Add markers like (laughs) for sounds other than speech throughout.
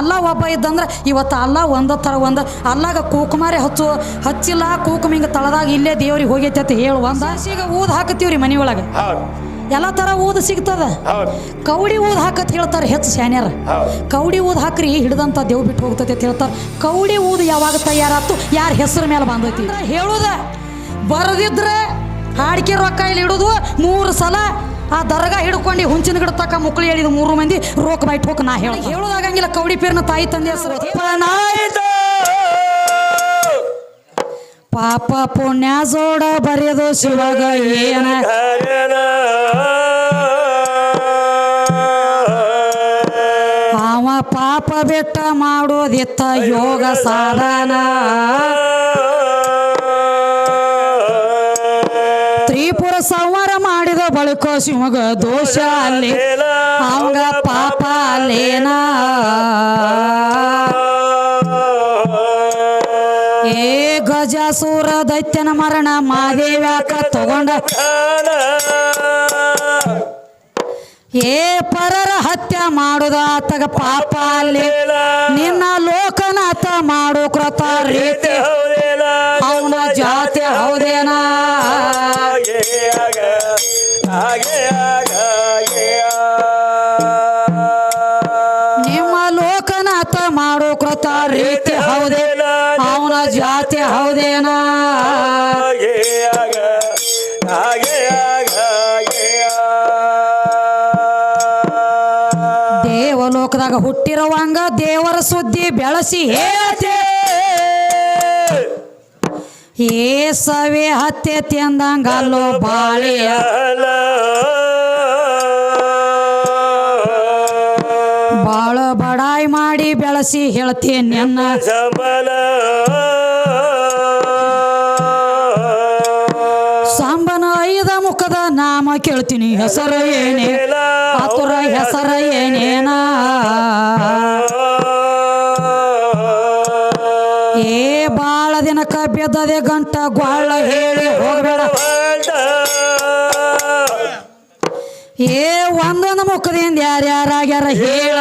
ಅಲ್ಲ ಒಬ್ಬ ಇದ್ದಂದ್ರೆ ಇವತ್ತು ಅಲ್ಲ ಒಂದ ಥರ ಒಂದು. ಅಲ್ಲಾಗ ಕೂಕುಮಾರಿ ಹಚ್ಚು ಹಚ್ಚಿಲ್ಲ ಕೂಕುಮ ಹಿಂಗೆ ತಳದಾಗ ಇಲ್ಲೇ ದೇವ್ರಿಗೆ ಹೋಗೈತೆ ಅಂತ ಹೇಳು ಒಂದು. ಈಗ ಊದ್ ಹಾಕತ್ತೀವ್ರಿ ಮನಿ ಒಳಗೆ. ಹೌದು. ಎಲ್ಲ ಥರ ಊದು ಸಿಗ್ತದ. ಕೌಡಿ ಊದ್ ಹಾಕತ್ ಹೇಳ್ತಾರೆ ಹೆಚ್ಚು ಸ್ಯಾನ್ಯರ ಕೌಡಿ ಊದ್ ಹಾಕ್ರಿ ಹಿಡ್ದಂತ ದೇವ್ ಬಿಟ್ಟು ಹೋಗ್ತೈತೆ ಅಂತ ಹೇಳ್ತಾರೆ. ಕೌಡಿ ಊದು ಯಾವಾಗ ತಯಾರಾತು? ಯಾರ ಹೆಸರು ಮೇಲೆ ಬಂದೈತಿ? ಹೇಳುದ. ಬರದಿದ್ರೆ ಹಾಡಿಕೆ ರೊಕ್ಕ ಇಲ್ಲಿ ಇಡುದು ಮೂರು ಸಲ ಆ ದರ್ಗಾ ಹಿಡ್ಕೊಂಡು ಹುಂಚಿನ ಗಿಡ ತಕ್ಕ ಮುಕ್ಳು ಹೇಳಿದ ಮೂರು ಮಂದಿ ರೋಕ್ ಬೈಟ್ ಹೋಗ್ ನಾ ಹೇಳ ಹೇಳೋದಾಗಂಗಿಲ್ಲ ಕೌಡಿ ಪೇರ್ನ ತಾಯಿ ತಂದೆ ಹೆಸರು. ಪಾಪ ಪುಣ್ಯ ಜೋಡ ಬರೆಯೋದು ಶಿವಾಗ ಏನ. ಅವ ಪಾಪ ಬೆಟ್ಟ ಮಾಡೋದಿತ್ತ ಯೋಗ ಸಾಧನ. ತ್ರಿಪುರ ಸಂಹಾರ ಮಾಡಿದ ಬಳಿಕ ಶಿವಗ ದೋಷ ಅಲ್ಲಿ. ಅವಂಗ ಪಾಪ ಅಲ್ಲೇನ? ಏ ಗಜಾಸೂರ ದೈತ್ಯನ ಮರಣ ಮಾದೇವ್ಯಾಕ ತಗೊಂಡ. ಏ ಪರರ ಹತ್ಯ ಮಾಡುದ ಆತಗ ಪಾಪ ಅಲ್ಲಿ. ನಿನ್ನ ಲೋಕನಾಥ ಮಾಡು ಕೃತ ರೀತಿ. ನಿಮ್ಮ ಲೋಕನಾಥ ಮಾಡೋ ಕೃತ ರೀತಿ ಹೌದೇ, ಅವನ ಜಾತಿ ಹೌದೇನಾ? ದೇವಲೋಕದಾಗ ಹುಟ್ಟಿರುವಂಗ ದೇವರ ಸುದ್ದಿ ಬೆಳಸಿ ಹೇಳತೆ ಏ ಸವೆ ಹತ್ಯತಿ ಅಂದಂಗ ಅಲ್ಲೋ ಬಾಳಿಯ. ಬಾಳ ಬಡಾಯಿ ಮಾಡಿ ಬೆಳಸಿ ಹೇಳ್ತೀನಿ ನನ್ನ. ಸಾಂಬನ ಐದ ಮುಖದ ನಾಮ ಕೇಳ್ತೀನಿ, ಹೆಸರು ಏನೇ? ಆತುರ ಹೆಸರ ಏನೇನ? ದಿನಕ್ಕ ಗಂಟ ಗ್ವಾಳ ಹೇಳಿ ಹೋಗಬೇಡ. ಏ ಒಂದೊಂದು ಮುಖದಿಂದ ಯಾರ್ಯಾರಾಗ್ಯಾರ ಹೇಳ.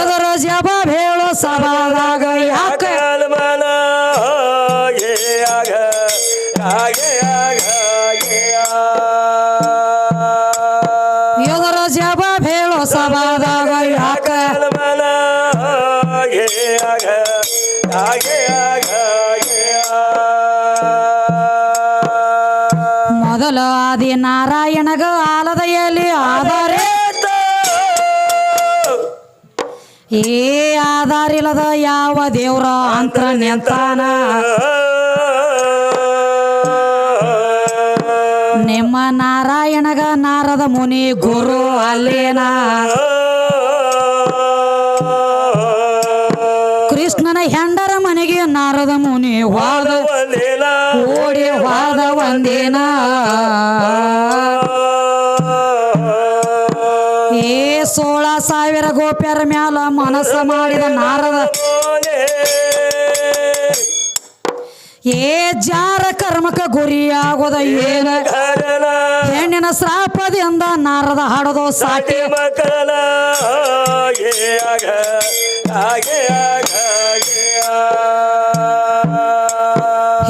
ಎದರ ಜವಾಬ್ ಹೇಳೋ ಸಭಾದಾಗ ಯಾಕ ಏ ಆಧಾರ ಇಲ್ಲದ ಯಾವ ದೇವ್ರ ಅಂತರ ನಿಂತಾನ? ನಿಮ್ಮ ನಾರಾಯಣಗ ನಾರದ ಮುನಿ ಗುರು ಅಲ್ಲೇನ? ಕೃಷ್ಣನ ಹೆಂಡರ ಮನೆಗೆ ನಾರದ ಮುನಿ ವಾದ ಓಡಿ ವಾದ ಒಂದೇನ. ಗೋಪ್ಯರ ಮ್ಯಾಲ ಮನಸ್ಸ ಮಾಡಿದ ನಾರದ. ಏ ಜಾರ ಕರ್ಮಕ ಗುರಿಯಾಗೋದ ಏನ? ಹೆಣ್ಣಿನ ಶ್ರಾಪದಿಂದ ನಾರದ ಹಾಡೋದು ಸಾಟಿ. ಮಕ್ಕಳ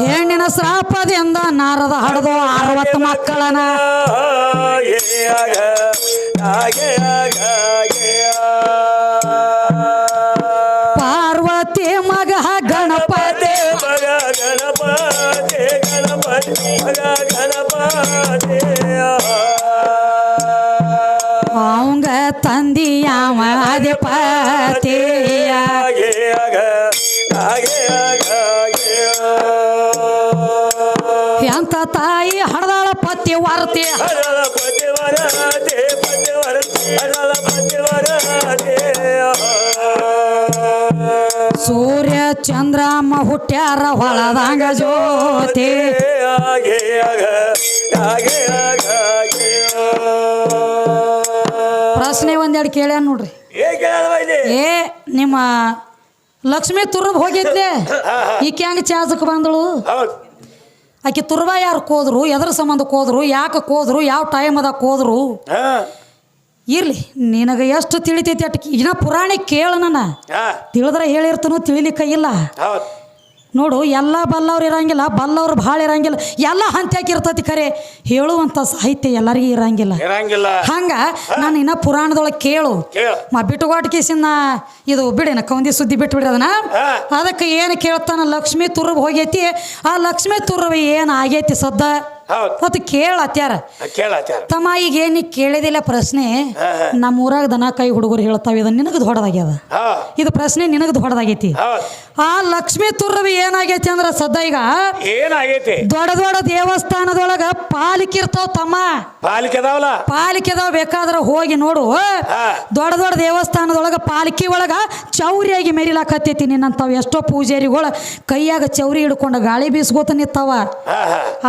ಹೆಣ್ಣಿನ ಶ್ರಾಪದಿಂದ ನಾರದ ಹಾಡೋದು ಅರವತ್ತು ಮಕ್ಕಳನ. ಎಂತ ತಾಯಿ ಹಣದಾಳ ಪತಿ ವಾರತಿ. ಸೂರ್ಯ ಚಂದ್ರಮ್ಮ ಹುಟ್ಟ್ಯಾರ ಹೊಳದಂಗ ಜ್ಯೋತಿ. ಪ್ರಶ್ನೆ ಒಂದೆರಡು ಕೇಳ್ಯಾನ ನೋಡ್ರಿ. ಏ ನಿಮ್ಮ ಲಕ್ಷ್ಮಿ ತುರ್ಬ ಹೋಗಿದ್ದೆ (laughs) ಈಕೆ ಹೆಂಗೆ ಚಾಜಕ್ಕೆ ಬಂದಳು? ಆಕೆ ತುರ್ಬ ಯಾರು ಕೋದ್ರು? ಎದ್ರ ಸಂಬಂಧ ಕೋದ್ರು? ಯಾಕೆ ಕೋದ್ರು? ಯಾವ ಟೈಮ್ ಅದ ಕೋದ್ರು? ಇರ್ಲಿ ನಿನಗೆ ಎಷ್ಟು ತಿಳಿತೈತಿ ಅಟ್ ಇನ್ನ ಪುರಾಣಿ ಕೇಳ ನನ್ನ. ತಿಳಿದ್ರೆ ಹೇಳಿರ್ತನೋ ತಿಳಿಲಿಕ್ಕ ಇಲ್ಲ. ನೋಡು ಎಲ್ಲ ಬಲ್ಲವ್ರು ಇರಂಗಿಲ್ಲ ಬಲ್ಲವ್ರು ಭಾಳ ಇರಂಗಿಲ್ಲ ಎಲ್ಲ ಹಂತ್ಯಾಕಿರ್ತೈತಿ ಖರೆ ಹೇಳುವಂತ ಸಾಹಿತ್ಯ ಎಲ್ಲರಿಗೂ ಇರಂಗಿಲ್ಲ. ಇರಂಗಿಲ್ಲ. ಹಂಗ ನಾನು ಇನ್ನ ಪುರಾಣದೊಳಗೆ ಕೇಳು. ಮಾ ಬಿಟ್ಟುಗಾಟ ಕೇಸಿನ ಇದು ಬಿಡೇನ ಕೌಂದಿ ಸುದ್ದಿ ಬಿಟ್ಟು ಬಿಡೋದನ ಅದಕ್ಕೆ ಏನು ಕೇಳ್ತಾನ ಲಕ್ಷ್ಮೀ ತುರ್ಬ್ ಹೋಗೈತಿ. ಆ ಲಕ್ಷ್ಮೀ ತುರ್ವ ಏನು ಆಗೈತಿ ಸದ್ದ? ಹೌದು. ಮತ್ತು ಕೇಳತ್ಯಾರ ತಮ್ಮ ಈಗ ಏನು ಕೇಳಿದಿಲ್ಲ ಪ್ರಶ್ನೆ. ನಮ್ಮ ಊರಾಗ ದನ ಕೈ ಹುಡುಗರು ಹೇಳ್ತಾವ ಇದು ನಿನಗೆ ದೊಡ್ಡದಾಗ್ಯದ ಇದು ಪ್ರಶ್ನೆ ನಿನಗೆ ದೊಡ್ಡದಾಗೈತಿ ಆ ಲಕ್ಷ್ಮೀ ತುರ್ರವಿ ಏನಾಗೈತಿ ಅಂದ್ರೆ ಸದ್ದ ಈಗ ಏನಾಗೈತಿ? ದೊಡ್ಡ ದೊಡ್ಡ ದೇವಸ್ಥಾನದೊಳಗ ಪಾಲಿಕೆ ಇರ್ತಾವ ತಮ್ಮ. ಪಾಲಿಕೆದಾವಲ್ಲ ಪಾಲಿಕೆದಾವ ಬೇಕಾದ್ರೆ ಹೋಗಿ ನೋಡು. ದೊಡ್ಡ ದೊಡ್ಡ ದೇವಸ್ಥಾನದೊಳಗ ಪಾಲಿಕೆ ಒಳಗ ಚೌರಿಯಾಗಿ ಮೆರಿಲಾಕತ್ತೈತಿ ನಿನ್ನಂತಾವ. ಎಷ್ಟೋ ಪೂಜಾರಿಗಳು ಕೈಯಾಗ ಚೌರಿ ಹಿಡ್ಕೊಂಡು ಗಾಳಿ ಬೀಸ್ಕೋತ ನಿಂತಾವ. ಹಾ.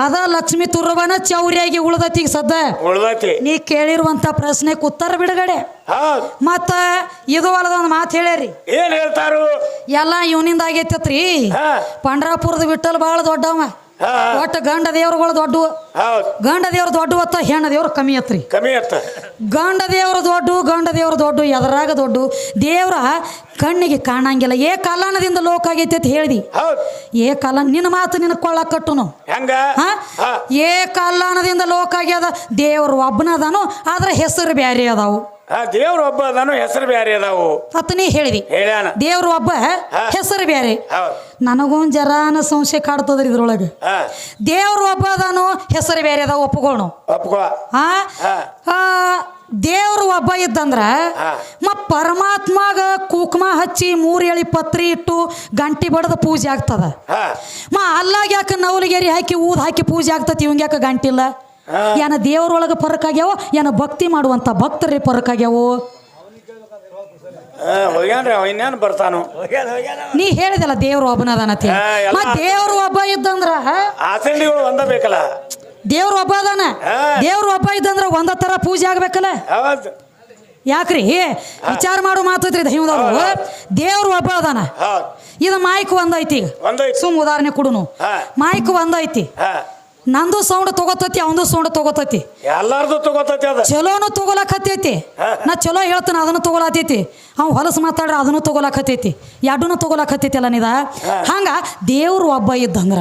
ಅದ ಲಕ್ಷ್ಮೀ ತುರ್ಬನ ಚೌರಿಯಾಗಿ ಉಳ್ದತಿ ಸದ್ದ. ಉಳ್ದೈತಿ. ನೀ ಕೇಳಿರುವಂತ ಪ್ರಶ್ನೆ ಉತ್ತರ ಬಿಡುಗಡೆ. ಹೌದು. ಮತ್ತ ಇದು ಅಲ್ಲದ ಒಂದು ಮಾತು ಹೇಳ್ಯಾರಿ. ಏನ್ ಹೇಳ್ತಾರು? ಎಲ್ಲ ಇವನಿಂದ ಆಗೈತತ್ರಿ. ಹಾ. ಪಂಡ್ರಾಪುರದ ವಿಠಲ್ ಬಹಳ ದೊಡ್ಡವ. ಒಟ್ಟು ಗಂಡ ದೇವ್ರುಗಳು ದೊಡ್ಡ ಗಂಡ ದೇವ್ರು ದೊಡ್ಡ ಹೊತ್ತ ಹೆಣ್ಣ ದೇವ್ರು ಕಮ್ಮಿ ಅತ್ರಿ. ಕಮ್ಮಿ ಅತ್ತ. ಗಂಡ ದೇವ್ರು ದೊಡ್ಡ ಗಂಡ ದೇವ್ರು ದೊಡ್ಡ ಎದರಾಗ ದೊಡ್ಡ ದೇವ್ರ ಕಣ್ಣಿಗೆ ಕಾಣಂಗಿಲ್ಲ. ಏ ಕಾಲಾನದಿಂದ ಲೋಕ ಆಗೈತಿ ಅಂತ ಹೇಳ್ದಿ. ಏ ಕಾಲ ನಿನ್ನ ಮಾತು ನಿನ್ನ ಕೊಳ್ಳ ಕಟ್ಟುನು. ಹೆಂಗ? ಹಾ? ಹಾ. ಏ ಕಾಲಾನದಿಂದ ಲೋಕ ಆಗ್ಯದ ದೇವ್ರ ಒಬ್ಬನದಾನು ಆದ್ರೆ ಹೆಸರು ಬ್ಯಾರೆ ಅದಾವು. ಹಾ ದೇವ್ರ ಒಬ್ಬ ಅದನ್ನು ಹೆಸರು ಬ್ಯಾರಿ ಅದಾವು. ಅತ್ತ ನೀ ಹೇಳಿದಿ. ಹೇಳ್ಯಾನ. ದೇವ್ರು ಒಬ್ಬ ಹೆಸರು ಬೇರೆ ಹೌದು. ನನಗೊಂದು ಜರಾನ ಸಂಶಯ ಕಾಡ್ತದ್ರಿ ಇದ್ರೊಳಗೆ. ಹಾ. ದೇವ್ರು ಒಬ್ಬ ಅದಾನು ಹೆಸರು ಬೇರೆ ಅದಾವ ಒಪ್ಕೋಣ ಒಪ್ಕೋ. ಆ. ಆ, ದೇವ್ರು ಒಬ್ಬ ಇದ್ದಂದ್ರ. ಮ ಪರಮಾತ್ಮಾಗ ಕುಕ್ಮ ಹಚ್ಚಿ ಮೂರು ಎಳಿ ಪತ್ರಿ ಇಟ್ಟು ಗಂಟಿ ಬಡದ ಪೂಜೆ ಆಗ್ತದ. ಹಾ. ಮ ಅಲ್ಲಾಗ ಯಾಕೆ ನವಲಿಗೆರಿ ಹಾಕಿ ಊದ್ ಹಾಕಿ ಪೂಜೆ ಆಗ್ತತಿ ಇವಂಗ ಯಾಕೆ ಗಂಟಿಲ್ಲ. ಏನ ದೇವರೊಳಗೆ ಪರಕಾಗ್ಯಾವ ಆಗ್ಯಾವ ಏನ ಭಕ್ತಿ ಮಾಡುವಂತ ಭಕ್ತರಿ ಫರಕ್ ಆಗ್ಯಾವು ಹಾ ಹೋಗ್ಯಾನ್ರಿ ಅವ ಇನ್ನೇನು ಬರ್ತಾನು? ನೀ ಹೇಳಿದಲ್ಲ ದೇವ್ರು ಒಬ್ಬನದಾನತಿ ದೇವ್ರು ಒಬ್ಬ ಇದ್ದಂದ್ರ ಆಸಂಡಿಗಳು ಒಂದ ಬೇಕಲ್ಲ? ದೇವ್ರು ಒಬ್ಬ ಅದಾನ? ದೇವ್ರ ದೇವ್ರು ಒಬ್ಬ ಇದ್ದಂದ್ರ ಒಂದ ತರ ಪೂಜೆ ಆಗ್ಬೇಕಲ್ಲ? ಹೌದು. ಯಾಕ್ರಿ? ವಿಚಾರ ಮಾಡೋ ಮಾತೈತ್ರಿ ದೈವದವ್ರು. ದೇವ್ರು ಒಬ್ಬ ಅದಾನ? ಇದು ಮಾಯ್ಕ್ ಒಂದೈತಿ ಸುಮ್ ಉದಾಹರಣೆ ಕೊಡುನು. ಮಾಯ್ಕ್ ಒಂದೈತಿ. ಹಾ. ನಂದು ಸೌಂಡ್ ತಗೋತತಿ ಅವನು ಸೌಂಡ್ ತಗೋತತಿ. ಎಲ್ಲಾರ್ದು ತಗೋತತಿ ಅದ. ಚಲೋನು ತಗೋಲಕತ್ತೈತಿ. ನಾ ಚಲೋ ಹೇಳ್ತಾನೆ ಅದನ್ನು ತಗೊಳತೈತಿ ಅವ್ ಹೊಲಸು ಮಾತಾಡ್ರ ಅದನ್ನು ತಗೋಲಕತ್ತೈತಿ. ಎರಡೂನು ತಗೋಲಕತ್ತೈತಿ ಅಲ್ಲ ನಿದ ಹಂಗ ದೇವ್ರು ಒಬ್ಬ ಇದ್ದಂದ್ರ.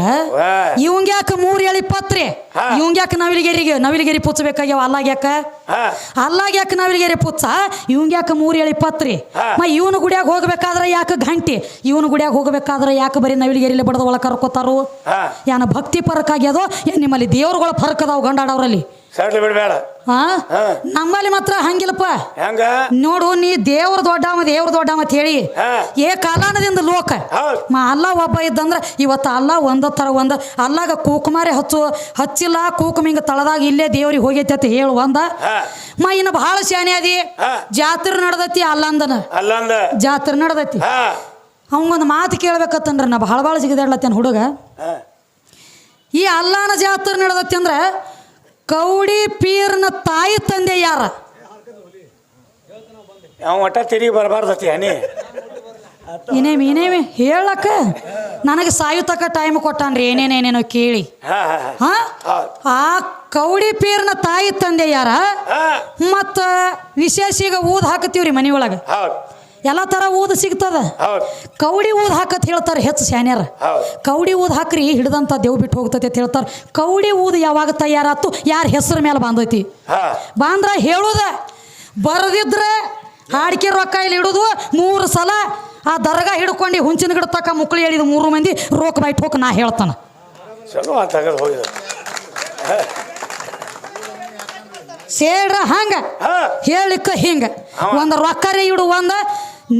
ಇವಂಗ್ಯಾಕ ಮೂರ್ ಹೇಳಿ ಪತ್ರಿ ಹಾ. ಇವಂಗ್ಯಾಕ ನವಿಲಿಗೆರಿಗೆ ನವಿಲಿಗೆರಿ ಪುಚ್ಚಬೇಕಾಗ್ಯಾವ? ಅಲ್ಲಾಗ್ಯಾಕ? ಹಾ. ಅಲ್ಲಾಗ ಯಾಕೆ ನವಿಲಿಗೆರೆ ಪುಚ್ಚ? ಇವಂಗ ಯಾಕೆ ಮೂರು ಹೇಳಿ ಪತ್ರಿ. ಮ ಇವನು ಗುಡಿಯಾಗ ಹೋಗ್ಬೇಕಾದ್ರೆ ಯಾಕೆ ಘಂಟಿ? ಇವನು ಗುಡಿಯಾಗ ಹೋಗ್ಬೇಕಾದ್ರೆ ಯಾಕೆ ಬರೀ ನವಿಲಿಗೆರಿಲಿ ಬಡದ ಒಳಗೆ ಕರ್ಕೋತಾರು? ಯಾನ ಭಕ್ತಿ ಪರಕ್ ಆಗ್ಯದೋ ಏನ್ ನಿಮ್ಮಲ್ಲಿ ದೇವ್ರುಗಳ ಫರಕ್ ಅದಾವ ಗಂಡಾಡವ್ರಲ್ಲಿ ಸಡ್ಲಿ ಬಿಡ್ಬೇಡ ಹಾ ಹಾ. ನಮ್ಮಲ್ಲಿ ಮಾತ್ರ ಹಂಗಿಲ್ಲಪ್ಪ. ಹೆಂಗ? ನೋಡು ನೀ ದೇವ್ರ ದೊಡ್ಡವ ದೇವ್ರ ದೊಡ್ಡವ ಅಂತ ಹೇಳಿ ಏ ಕಾಲಾನದಿಂದ ಲೋಕ. ಮಾ ಅಲ್ಲ ಒಬ್ಬ ಇದ್ದಂದ್ರ ಇವತ್ತು ಅಲ್ಲ ಒಂದ ತರ ಒಂದ. ಅಲ್ಲಾಗ ಕೂಕುಮಾರಿ ಹಚ್ಚು ಹಚ್ಚಿಲ್ಲ ಕೂಕುಮ ಹಿಂಗ ತಳದಾಗ ಇಲ್ಲೇ ದೇವ್ರಿಗೆ ಹೋಗೈತಿ ಅಂತ ಹೇಳು ಒಂದ. ಮಾ ಇನ್ನು ಭಾಳ ಶಾನೆ ಅದಿ. ಜಾತ್ರೆ ನಡ್ದೈತಿ ಅಲ್ಲಂದನ ಅಲ್ಲಂದ. ಜಾತ್ರೆ ನಡ್ದೈತಿ. ಅವಂಗೊಂದು ಮಾತು ಕೇಳ್ಬೇಕತ್ತಂದ್ರ ನಾ ಬಹಳ ಭಾಳ ಜಿಗದಾಡ್ಲತ್ತೇನೆ ಹುಡುಗ. ಈ ಅಲ್ಲಾನ ಜಾತ್ರೆ ನಡ್ದೈತಿ ಅಂದ್ರೆ ಕೌಡಿ ಪೀರ್ನ ತಾಯಿ ತಂದೆ ಯಾರ? ಅವ ಒಟ್ಟ ತಿರುಗಿ ಬರಬಾರ್ದತಿ ಹನಿ. ಏನೇಮಿ ಏನೇಮಿ ಹೇಳಕ್ಕ. ನನಗೆ ಸಾಯುತಕ್ಕ ಟೈಮ್ ಕೊಟ್ಟಾನ್ರಿ ಏನೇನೇನೇನೋ ಕೇಳಿ. ಹಾ ಆ ಕೌಡಿ ಪೀರ್ನ ತಾಯಿ ತಂದೆ ಯಾರ? ಮತ್ತ ವಿಶೇಷ ಈಗ ಊದ್ ಹಾಕತೀವ್ರಿ ಮನೆ ಒಳಗೆ. ಹೌದು. ಎಲ್ಲ ಥರ ಊದ್ ಸಿಗ್ತದ. ಕೌಡಿ ಊದ್ ಹಾಕತ್ ಹೇಳ್ತಾರೆ ಹೆಚ್ಚು ಸ್ಯಾನ್ಯರ್. ಕೌಡಿ ಊದ್ ಹಾಕ್ರಿ ಹಿಡಿದಂತ ದೇವ್ ಬಿಟ್ಟು ಹೋಗ್ತೈತಿ ಅಂತ ಹೇಳ್ತಾರೆ. ಕೌಡಿ ಊದ್ ಯಾವಾಗ ತಯಾರಾತು? ಯಾರ ಹೆಸರ ಮೇಲೆ ಬಾಂದೈತಿ? ಹಾ. ಬಾಂದ್ರ ಹೇಳುದ. ಬರದಿದ್ರೆ ಹಾಡಿಕೆ ರೊಕ್ಕ ಇಲ್ಲಿ ಇಡುದು. ಮೂರು ಸಲ ಆ ದರ್ಗಾ ಹಿಡ್ಕೊಂಡು ಹುಂಚಿನ ಗಿಡ ತಕ್ಕ ಮುಕ್ಳು ಹೇಳಿದ ಮೂರು ಮಂದಿ ರೋಕ್ ಬೈಟ್ ಹೋಗಿ ನಾ ಹೇಳ್ತಾನ. ಚಲೋ ಸೇಡ್ರ ಹಂಗ ಹೇಳಿಕ ಹೇಳಿಕ್ಕ ಹಿಂಗ ಒಂದ್ ರೊಕ್ಕ ರೊಕ್ಕರೇ ಇಡು ಒಂದ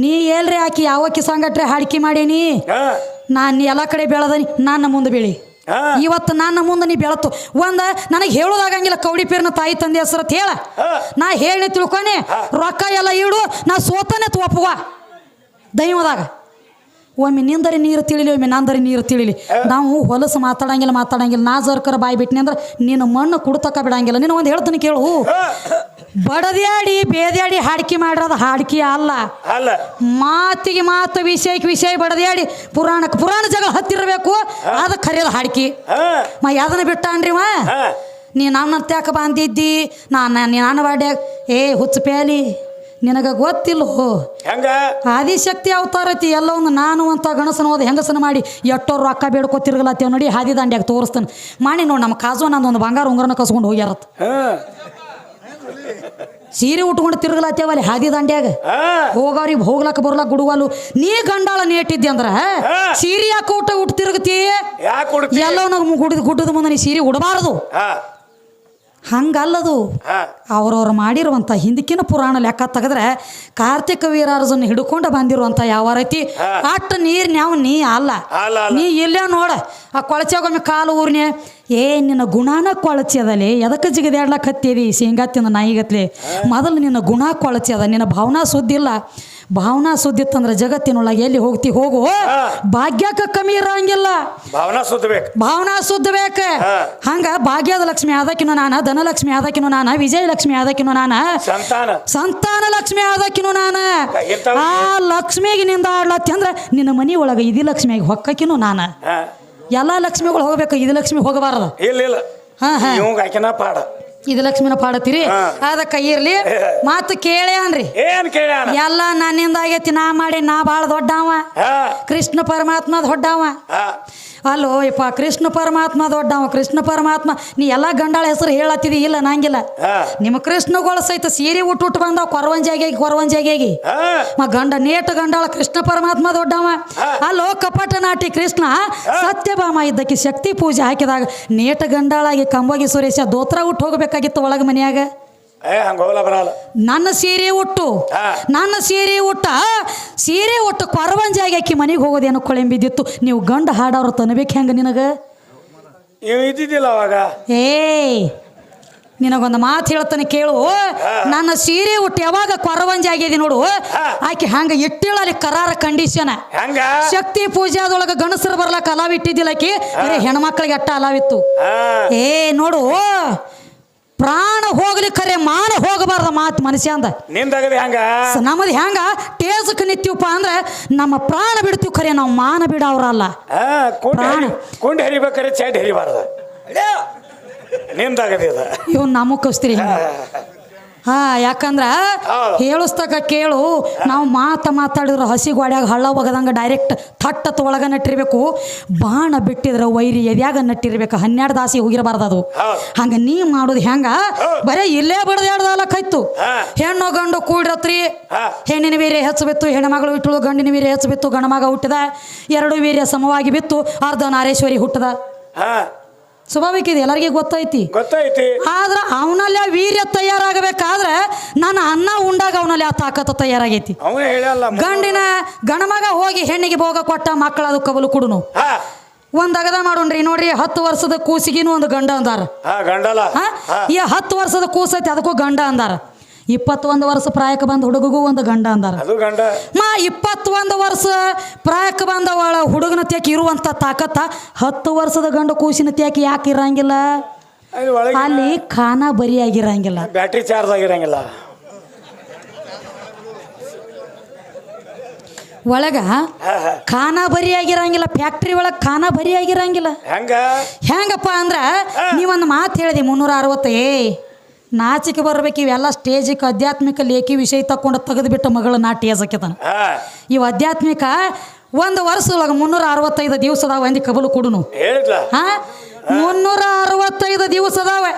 ನೀ ಎಲ್ರಿ ಆಕಿ ಯಾವಕ್ಕಿ ಸಂಗಟ್ರೆ ಹಾಡಿಕೆ ಮಾಡೇನಿ? ನಾನ್ ಎಲ್ಲ ಕಡೆ ಬೆಳೆದನಿ ನನ್ನ ಮುಂದೆ ಬೆಳಿ. ಇವತ್ತು ನನ್ನ ಮುಂದೆ ನೀ ಬೆಳತು. ಒಂದ ನನಗೆ ಹೇಳೋದಾಗಂಗಿಲ್ಲ ಕೌಡಿ ಪೀರ್ನ ತಾಯಿ ತಂದೆ ಹೆಸರು ಅಂತ ಹೇಳ. ನಾ ಹೇಳಿ ತಿಳ್ಕೊನಿ ರೊಕ್ಕ ಎಲ್ಲ ಇಡು ನಾ ಸೋತನೆ ತೋಪುವ. ದೈವದಾಗ. ಒಮ್ಮೆ ನಿಂದರಿ ನೀರು ತಿಳಿಲಿ ಒಮ್ಮೆ ನಂದರಿ ನೀರು ತಿಳಿಲಿ. ನಾವು ಹೊಲಸು ಮಾತಾಡಂಗಿಲ್ಲ ಮಾತಾಡಂಗಿಲ್ಲ ನಾ ಜರ್ಕರ ಬಾಯಿ ಬಿಟ್ನಿ ಅಂದ್ರೆ ನಿನ್ನ ಮಣ್ಣು ಕುಡ್ತಕ್ಕ ಬಿಡಂಗಿಲ್ಲ. ನೀನು ಒಂದು ಹೇಳ್ತೀನಿ ಕೇಳು. ಬಡದ್ಯಾಡಿ ಬೇದ್ಯಾಡಿ ಹಾಡ್ಕಿ ಮಾಡಿರೋದು ಹಾಡ್ಕಿ ಅಲ್ಲ. ಮಾತಿಗೆ ಮಾತು ವಿಷಯಕ್ಕೆ ವಿಷಯ ಬಡದ್ಯಾಡಿ ಪುರಾಣಕ್ಕೆ ಪುರಾಣ ಜಗಳ ಹತ್ತಿರಬೇಕು ಅದಕ್ಕೆ ಕರೆಯೋದು ಹಾಡ್ಕಿ. ಮ ಯಾದನ ಬಿಟ್ಟಾನ್ರಿ ಮಾ? ನೀ ನನ್ನ ತ್ಯಾಕ ಬಂದಿದ್ದಿ ನಾನು ನಾನು ಬಾಡ್ಯಾಗ ಏ ಹುಚ್ಚು ಪ್ಯಾಲಿ. ನಿನಗೆ ಹೋ. ಹೆಂಗ? ಆದಿಶಕ್ತಿ ಅವತಾರ ಐತಿ ಎಲ್ಲ ಒಂದು ನಾನು ಅಂತ ಗಣಸನ ಹೋದ ಹೆಂಗಸನ ಮಾಡಿ ಎಟ್ಟೋರು ರೊಕ್ಕ ಬೇಡ್ಕೊತಿರ್ಗಲತ್ತೇವ್ ನೋಡಿ ಹಾದಿ ದಾಂಡ್ಯಾಗ ತೋರಿಸ್ತಾನೆ. ಮಾಡಿ ನೋಡಿ ನಮ್ಮ ಕಾಜು ನಂದು ಒಂದು ಬಂಗಾರ ಉಂಗರನ ಕಸ್ಕೊಂಡು ಹೋಗ್ಯಾರತ್. ಸೀರೆ ಉಟ್ಕೊಂಡು ತಿರ್ಗಲತ್ತೇವಲ್ಲಿ ಹಾದಿ ದಾಂಡ್ಯಾಗ. ಹೋಗೋರಿಗೆ ಹೋಗವ್ರಿಗೆ ಹೋಗ್ಲಕ್ಕ ಬರ್ಲಕ್ಕ ಗುಡುವಲ್ಲು ನೀ ಗಂಡಾಳ ನೇಟಿದ್ದೆ ಅಂದ್ರ ಸೀರೆ ಯಾಕೆ ಊಟ ಉಟ್ ತಿರುಗತಿ ಎಲ್ಲ ನಾವು ಗುಡಿದ ಗುಡ್ಡದ ಮುಂದೆ ನೀ ಸೀರೆ ಉಡಬಾರದು. ಹಂಗಲ್ಲದು. ಅವ್ರವ್ರು ಮಾಡಿರುವಂಥ ಹಿಂದಕ್ಕಿನ ಪುರಾಣ ಲೆಕ್ಕ ತೆಗೆದ್ರೆ ಕಾರ್ತಿಕ ವೀರಾರ್ಜನ್ ಹಿಡ್ಕೊಂಡು ಬಂದಿರುವಂಥ ಯಾವ ರೀತಿ? ಅಟ್ಟು ನೀರು ನಾವು ನೀ ಅಲ್ಲ. ನೀ ಇಲ್ಲೇ ನೋಡ. ಆ ಕೊಳಚಾಗೊಮ್ಮೆ ಕಾಲು ಊರ್ನೆ ಏ ನಿನ್ನ ಗುಣಾನ ಕೊಳಚಿ ಅದಲೆ. ಎದಕ್ಕೆ ಜಿಗದಾಡ್ಲಕ್ಕೆ ಹತ್ತೀರಿ ಶೇಂಗಾ ತಿಂದ ನಾಯಿಗತ್ಲಿ. ಮೊದಲು ನಿನ್ನ ಗುಣ ಕೊಳಚಿ ಅದ. ನಿನ್ನ ಭಾವನಾ ಸುದ್ದಿ ಇಲ್ಲ. ಭಾವನಾ ಸುದ್ದಿ ಇತ್ತಂದ್ರೆ ಜಗತ್ತಿನೊಳಗೆ ಎಲ್ಲಿ ಹೋಗ್ತಿ ಹೋಗು. ಭಾಗ್ಯಕ್ಕೆ ಕಮ್ಮಿ ಇರಂಗಿಲ್ಲ. ಭಾವನಾ ಸುತ್ತಬೇಕು ಭಾವನಾ ಸುದ್ದಿ ಬೇಕ. ಹಾ. ಹಂಗ ಭಾಗ್ಯದ ಲಕ್ಷ್ಮಿ ಆದಕಿನು ನಾನ ಧನಲಕ್ಷ್ಮಿ ಆದಕಿನು ನಾನ ವಿಜಯಲಕ್ಷ್ಮಿ ಆದಕಿನು ನಾನ ಸಂತಾನ. ಸಂತಾನ ಲಕ್ಷ್ಮಿ ಆದಕಿನು ನಾನ. ಆ ಲಕ್ಷ್ಮಿಗೆ ನಿಂದ ಆಡ್ಲತ್ತಿ ಅಂದ್ರೆ ನಿನ್ನ ಮನಿ ಒಳಗೆ ಇದಿ ಲಕ್ಷ್ಮಿಯಾಗಿ ಹೊಕ್ಕಕಿನು ನಾನ. ಎಲ್ಲಾ ಲಕ್ಷ್ಮಿಗಳು ಹೋಗ್ಬೇಕು ಇದು ಲಕ್ಷ್ಮಿ ಹೋಗಬಾರದು. ಇಲ್ಲ ಇಲ್ಲ. ಹಾ ಹಾ. ಇವಂಗ ಪಾಡ. ಇದು ಲಕ್ಷ್ಮಿನ ಪಾಡತ್ತೀರಿ ಆದ ಕೈ ಇರ್ಲಿ ಮಾತು ಕೇಳೇ ಅನ್ರಿ. ಏನ್ ಕೇಳ್ಯಾನ ಎಲ್ಲ ನನ್ನಿಂದ ಆಗೈತಿ ನಾ ಮಾಡಿ ನಾ ಬಾಳ ದೊಡ್ಡವ. ಕೃಷ್ಣ ಪರಮಾತ್ಮ ದೊಡ್ಡವ. ಅಲ್ಲೋ ಯಪ್ಪ ಕೃಷ್ಣ ಪರಮಾತ್ಮ ದೊಡ್ಡವ ಕೃಷ್ಣ ಪರಮಾತ್ಮ ನೀ ಎಲ್ಲ ಗಂಡಾಳ ಹೆಸರು ಹೇಳತ್ತಿದಿ? ಇಲ್ಲ ನಂಗಿಲ್ಲ. ನಿಮ್ಮ ಕೃಷ್ಣಗಳು ಸಹಿತ ಸೀರೆ ಉಟ್ಟು ಉಟ್ಟು ಬಂದಾವ ಕೊರವಂಜಾಗಿ ಕೊರವಂಜಾಗಿ ಮ ಗಂಡ ನೇಟ ಗಂಡಾಳ ಕೃಷ್ಣ ಪರಮಾತ್ಮ ದೊಡ್ಡವ. ಅಲ್ಲೋ ಕಪಟ ನಾಟಿ ಕೃಷ್ಣ ಸತ್ಯಭಾಮ ಇದ್ದಕ್ಕೆ ಶಕ್ತಿ ಪೂಜೆ ಹಾಕಿದಾಗ ನೇಟ ಗಂಡಾಳಾಗಿ ಕಂಬೋಗಿ ಸುರೇಶ ದೋತ್ರ ಉಟ್ಟು ಹೋಗಬೇಕಾಗಿತ್ತು ಒಳಗೆ ಮನ್ಯಾಗ. ಏ ಬರಲ್ಲ ನನ್ನ ಸೀರೆ ಉಟ್ಟು. ನನ್ನ ಸೀರೆ ಉಟ್ಟ ಸೀರೆ ಉಟ್ಟು ಕೊರವಂಜಾಗಿ ಆಕಿ ಮನೆಗೆ ಹೋಗೋದೇನೋ ಕೊಳೆಂಬಿದ್ದಿತ್ತು. ನೀವು ಗಂಡ ಹಾಡೋರು ತನಬೇಕು ಹೆಂಗ ನಿನಗ? ಇವ್ ಇದ್ದಿದ್ದಿಲ್ಲ ಅವಾಗ. ಏಯ್ ನಿನಗೊಂದು ಮಾತು ಹೇಳ್ತಾನೆ ಕೇಳು. ನನ್ನ ಸೀರೆ ಉಟ್ಟು ಯಾವಾಗ ಕೊರವಂಜಿ ಆಗಿದೆ ನೋಡು. ಆಕೆ ಹಂಗ ಇಟ್ಟಿಳಲ್ಲಿ ಕರಾರ ಕಂಡೀಷನ್ ಶಕ್ತಿ ಪೂಜೆ ಅದೊಳಗ ಗಣಸರು ಬರ್ಲಾಕ ಅಲಾವ್ ಇಟ್ಟಿದ್ದಿಲ್ಲ ಆಕಿ. ಬರೀ ಹೆಣ್ಮಕ್ಳಿಗೆ ಅಟ್ಟ ಅಲಾವಿತ್ತು ಏ ನೋಡು. ಪ್ರಾಣ ಹೋಗಲಿ ಖರೆ ಮಾನ ಹೋಗಬಾರ್ದ ಮಾತು ಮನುಷ್ಯ ಅಂದ. ನಿಂದಾಗದೆ ಹೆಂಗ ನಮ್ದು ನಮ್ಮದು ಹೆಂಗ ಟೇಸಕ್ಕೆ ನಿಂತೀವಪ್ಪ ಅಂದ್ರೆ ನಮ್ಮ ಪ್ರಾಣ ಬಿಡ್ತೀವಿ ಖರೆ ನಾವು ಮಾನ ಬಿಡವ್ರಲ್ಲ ಕುಂಡ್ ಪ್ರಾಣ. ಕುಂಡ್ ಹರಿಬೇಕಾರೆ ಚೈಟ್ ಹರಿಬಾರ್ದ. ನಿಂದಾಗದೆ ಇವ್ ನಮಗ್ ಕಸ್ತೀರಿ ಹಾ ಯಾಕಂದ್ರ. ಹೇಳಿಸ್ತಕ ಕೇಳು ನಾವು ಮಾತ ಮಾತಾಡಿದ್ರು ಹಸಿ ಗೋಡ್ಯಾಗ ಹಳ್ಳ ಒಗದಂಗ ಡೈರೆಕ್ಟ್ ಥಟ್ಟತ್ ತೊಳಗ ನಟ್ಟಿರ್ಬೇಕು. ಬಾಣ ಬಿಟ್ಟಿದ್ರ ವೈರಿ ಎದ್ಯಾಗ ನಟ್ಟಿರ್ಬೇಕು. ಹನ್ನೆರಡು ದಾಸಿ ಹೋಗಿರಬಾರ್ದು ಅದು. ಹಂಗ ನೀ ಮಾಡೋದು ಹೆಂಗ? ಬರೇ ಇಲ್ಲೇ ಬಿಡದ ಎರಡು ಕೈತು ಹೆಣ್ಣು ಗಂಡು ಕೂಡಿರತ್ರಿ. ಹೆಣ್ಣಿನ ವೀರ್ಯ ಹೆಚ್ಚು ಬಿತ್ತು ಹೆಣ್ಮಗಳು ಇಟ್ಟಳು ಗಂಡಿನ ವೀರ್ಯ ಹೆಚ್ಚು ಬಿತ್ತು ಗಣಮಗ ಹುಟ್ಟಿದ. ಎರಡು ವೀರ್ಯ ಸಮವಾಗಿ ಬಿತ್ತು. ಅರ್ಧ ನಾರೇಶ್ವರಿ ಹುಟ್ಟದ. ಸ್ವಾಭಾವಿಕ ಇದೆ ಎಲ್ಲರಿಗೆ ಗೊತ್ತೈತಿ. ಗೊತ್ತೈತಿ. ಆದ್ರೆ ಅವನಲ್ಲಿ ಆ ವೀರ್ಯ ತಯಾರಾಗಬೇಕಾದ್ರೆ ನಾನು ಅನ್ನ ಉಂಡಾಗ ಅವನಲ್ಲಿ ಆ ತಾಕತ್ತು ತಯಾರಾಗೈತಿ. ಗಂಡಿನ ಗಣಮಗ ಹೋಗಿ ಹೆಣ್ಣಿಗೆ ಭೋಗ ಕೊಟ್ಟ ಮಕ್ಕಳ ಅದು ಕಬಲು ಕುಡುನು. ಒಂದ್ ಅಗದ ಮಾಡೋಣ್ರಿ ನೋಡ್ರಿ ಹತ್ತು ವರ್ಷದ ಕೂಸಿಗಿನೂ ಒಂದು ಗಂಡ ಅಂದಾರ. ಈ ಹತ್ತು ವರ್ಷದ ಕೂಸೈತಿ ಅದಕ್ಕೂ ಗಂಡ ಅಂದಾರ. ಇಪ್ಪತ್ತೊಂದು ವರ್ಷ ಪ್ರಾಯಕ್ಕೆ ಬಂದ ಹುಡುಗಗೂ ಒಂದು ಗಂಡ ಅಂದಾರ. ಅದು ಗಂಡ. ಮಾ ಇಪ್ಪತ್ತೊಂದು ವರ್ಷ ಪ್ರಾಯಕ್ಕೆ ಬಂದ ಒಳ ಹುಡುಗನ ತ್ಯಾಕ್ ಇರುವಂತ ತಾಕತ್ತ ಹತ್ತು ವರ್ಷದ ಗಂಡ ಕೂಸಿನ ತ್ಯಾಕೆ ಯಾಕೆ ಇರಂಗಿಲ್ಲ? ಅಲ್ಲಿ ಒಳಗೆ ಅಲ್ಲಿ ಖಾನ ಬರಿಯಾಗಿರಂಗಿಲ್ಲ ಬ್ಯಾಟ್ರಿ ಚಾರ್ಜ್ ಆಗಿರಂಗಿಲ್ಲ. ಒಳಗ ಖಾನ ಬರಿ ಖಾನ ಬರಿಯಾಗಿರಂಗಿಲ್ಲ ಫ್ಯಾಕ್ಟ್ರಿ ಒಳಗೆ ಖಾನ ಬರಿಯಾಗಿರಂಗಿಲ್ಲ ಹೆಂಗ? ಹೆಂಗಪ್ಪ ಅಂದ್ರ ನೀವೊಂದು ಮಾತು ಹೇಳಿದೆ ಮುನ್ನೂರ ಅರವತ್ತು ಏ. ನಾಚಿಕೆ ಬರ್ಬೇಕು ಇವೆಲ್ಲ ಸ್ಟೇಜಿಗೆ ಆಧ್ಯಾತ್ಮಿಕ ಲೇಖಿ ವಿಷಯ ತಕ್ಕೊಂಡು ತೆಗೆದುಬಿಟ್ಟು ಮಗಳ ನಾಟ್ಯ ಏಸಕ್ಕೆತಾನ ಹಾ. ಇವು ಆಧ್ಯಾತ್ಮಿಕ ಒಂದು ವರ್ಷ ಮುನ್ನೂರ ಅರವತ್ತೈದು ದಿವಸದಾಗ ಒಂದು ಕಬಲು ಕೊಡುನು. ಹಾ. ಮುನ್ನೂರ ಅರವತ್ತೈದು ದಿವಸ ಅದಾವೆ.